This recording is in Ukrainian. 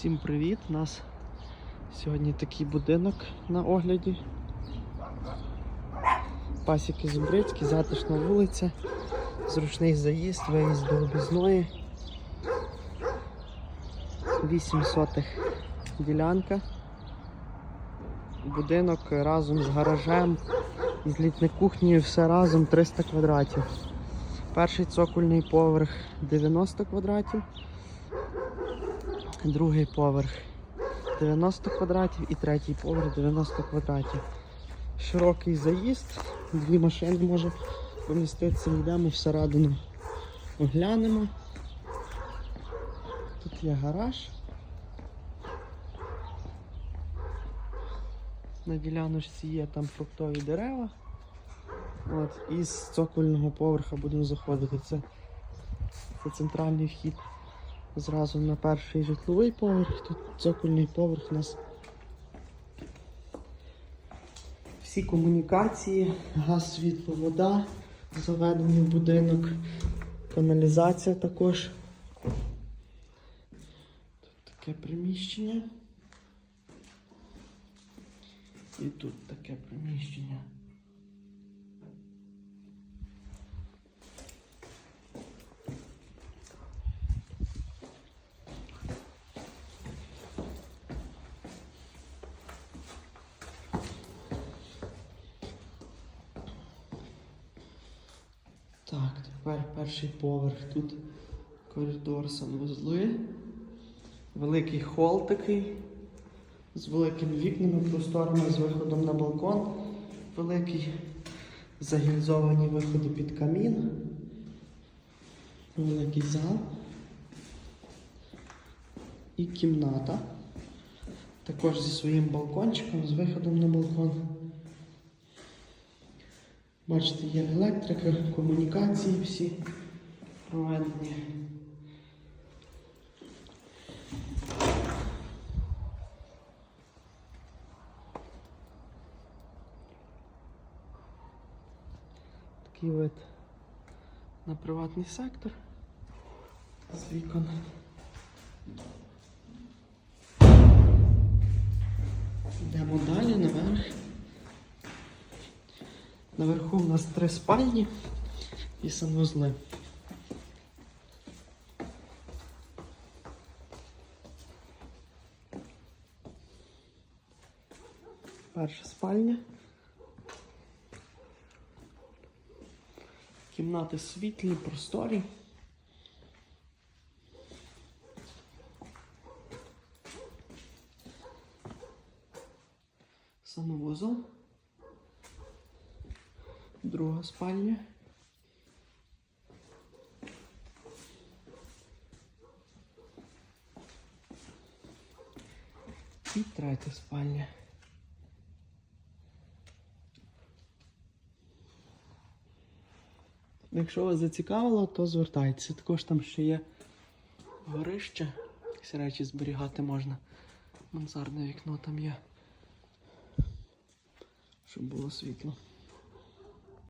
Всім привіт! У нас сьогодні такий будинок на огляді. Пасіки Зубрицькі, затишна вулиця, зручний заїзд, виїзд до обізної. 8 сотих ділянка. Будинок разом з гаражем, з літною кухнею, все разом 300 квадратів. Перший цокольний поверх 90 квадратів. Другий поверх 90 квадратів і третій поверх 90 квадратів. Широкий заїзд, дві машини може поміститися, йдемо всередину оглянемо. Тут є гараж. На діляночці є там фруктові дерева. От, і з цокольного поверха будемо заходити. Це, це центральний вхід зразу на перший житловий поверх. Тут цокольний поверх у нас. Всі комунікації, газ, світло, вода, заведений в будинок, каналізація також. Тут таке приміщення. І тут таке приміщення. Так, тепер перший поверх. Тут коридор санвузли. Великий хол такий. З великими вікнами, просторами, з виходом на балкон. Великий. Загільзовані виходи під камін. Великий зал. І кімната. Також зі своїм балкончиком, з виходом на балкон. Бачите, є електрика, комунікації всі проведені. Такий вид на приватний сектор з вікон. Наверху у нас три спальні і санвузли. Перша спальня. Кімнати світлі, просторі. Санвузол. Друга спальня. І третя спальня. Якщо вас зацікавило, то звертайтеся. Також там ще є горище. Якісь речі зберігати можна. Мансардне вікно там є. Щоб було світло.